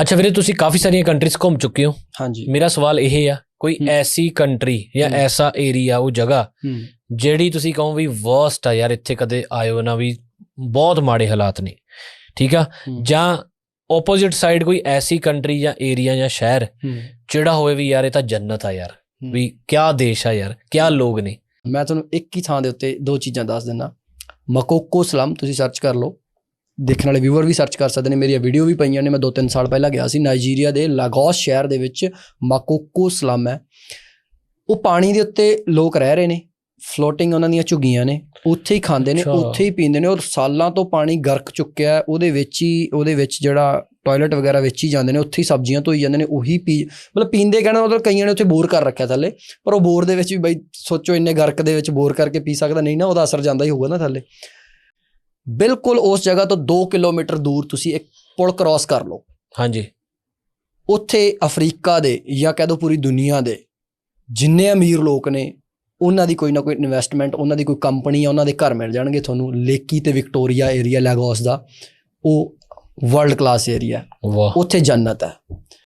ਅੱਛਾ ਵੀਰੇ ਤੁਸੀਂ ਕਾਫੀ ਸਾਰੀਆਂ ਕੰਟਰੀਜ਼ ਘੁੰਮ ਚੁੱਕੇ ਹੋ। ਹਾਂਜੀ। ਮੇਰਾ ਸਵਾਲ ਇਹ ਆ ਕੋਈ। ਐਸੀ ਕੰਟਰੀ ਜਾਂ। ਐਸਾ ਏਰੀਆ ਉਹ ਜਗ੍ਹਾ ਜਿਹੜੀ ਤੁਸੀਂ ਕਹੋ ਵੀ ਵਰਸਟ ਆ ਯਾਰ ਇੱਥੇ ਕਦੇ ਆਇਓ ਨਾ ਵੀ ਬਹੁਤ ਮਾੜੇ ਹਾਲਾਤ ਨੇ। ਠੀਕ ਆ। ਜਾਂ ਆਪੋਜ਼ਿਟ ਸਾਈਡ ਕੋਈ ਐਸੀ ਕੰਟਰੀ ਜਾਂ ਏਰੀਆ ਜਾਂ ਸ਼ਹਿਰ ਜਿਹੜਾ ਹੋਵੇ ਵੀ ਯਾਰ ਇਹ ਤਾਂ ਜੰਨਤ ਆ ਯਾਰ। ਵੀ ਕਿਆ ਦੇਸ਼ ਆ ਯਾਰ ਕਿਆ ਲੋਕ ਨੇ। ਮੈਂ ਤੁਹਾਨੂੰ ਇੱਕ ਹੀ ਥਾਂ ਦੇ ਉੱਤੇ ਦੋ ਚੀਜ਼ਾਂ ਦੱਸ ਦਿੰਦਾ। ਮਕੋਕੋ ਸਲਮ ਤੁਸੀਂ ਸਰਚ ਕਰ ਲਓ। ਦੇਖਣ ਵਾਲੇ ਵਿਊਅਰ ਵੀ ਸਰਚ ਕਰ ਸਕਦੇ ਨੇ। ਮੇਰੀਆਂ ਵੀਡੀਓ ਵੀ ਪਈਆਂ ਨੇ। ਮੈਂ 2-3 ਸਾਲ ਪਹਿਲਾਂ ਗਿਆ ਸੀ ਨਾਈਜੀਰੀਆ ਦੇ ਲਾਗੋਸ ਸ਼ਹਿਰ ਦੇ ਵਿੱਚ। ਮਕੋਕੋ ਸਲਮ ਹੈ। ਉਹ ਪਾਣੀ ਦੇ ਉੱਤੇ ਲੋਕ ਰਹਿ ਰਹੇ ਨੇ। ਫਲੋਟਿੰਗ ਉਹਨਾਂ ਦੀਆਂ ਝੁੱਗੀਆਂ ਨੇ। ਉੱਥੇ ਹੀ ਖਾਂਦੇ ਨੇ। ਉੱਥੇ ਹੀ ਪੀਂਦੇ ਨੇ। ਔਰ ਸਾਲਾਂ ਤੋਂ ਪਾਣੀ ਗਰਕ ਚੁੱਕਿਆ ਉਹਦੇ ਵਿੱਚ ਹੀ ਉਹਦੇ ਵਿੱਚ ਜਿਹੜਾ ਟਾਇਲਟ ਵਗੈਰਾ ਵਿੱਚ ਹੀ ਜਾਂਦੇ ਨੇ। ਉੱਥੇ ਹੀ ਸਬਜ਼ੀਆਂ ਧੋਈ ਜਾਂਦੇ ਨੇ। ਉਹੀ ਪੀ ਮਤਲਬ ਪੀਂਦੇ ਕਹਿਣਾ ਉਧਰ ਕਈਆਂ ਨੇ ਉੱਥੇ ਬੋਰ ਕਰ ਰੱਖਿਆ ਥੱਲੇ। ਪਰ ਉਹ ਬੋਰ ਦੇ ਵਿੱਚ ਵੀ ਬਈ ਸੋਚੋ ਇੰਨੇ ਗਰਕ ਦੇ ਵਿੱਚ ਬੋਰ ਕਰਕੇ ਪੀ ਸਕਦਾ। ਨਹੀਂ ਨਾ ਉਹਦਾ ਅਸਰ ਜਾਂਦਾ ਹੀ ਹੋਊਗਾ ਨਾ ਥੱਲੇ। ਬਿਲਕੁਲ ਉਸ ਜਗ੍ਹਾ ਤੋਂ 2 ਕਿਲੋਮੀਟਰ ਦੂਰ ਤੁਸੀਂ ਇੱਕ ਪੁਲ ਕ੍ਰਾਸ ਕਰ ਲਓ। ਹਾਂਜੀ। ਉੱਥੇ ਅਫਰੀਕਾ ਦੇ ਜਾਂ ਕਹਿ ਦੋ ਪੂਰੀ ਦੁਨੀਆ ਦੇ ਜਿੰਨੇ ਅਮੀਰ ਲੋਕ ਨੇ ਉਹਨਾਂ ਦੀ ਕੋਈ ਨਾ ਕੋਈ ਇਨਵੈਸਟਮੈਂਟ ਉਹਨਾਂ ਦੀ ਕੋਈ ਕੰਪਨੀ ਆ ਉਹਨਾਂ ਦੇ ਘਰ ਮਿਲ ਜਾਣਗੇ ਤੁਹਾਨੂੰ। ਲੇਕੀ ਤੇ ਵਿਕਟੋਰੀਆ ਏਰੀਆ ਲੈਗੋਸ ਦਾ ਉਹ ਵਰਲਡ ਕਲਾਸ ਏਰੀਆ ਵਾਹ। ਉੱਥੇ ਜੰਨਤ ਹੈ।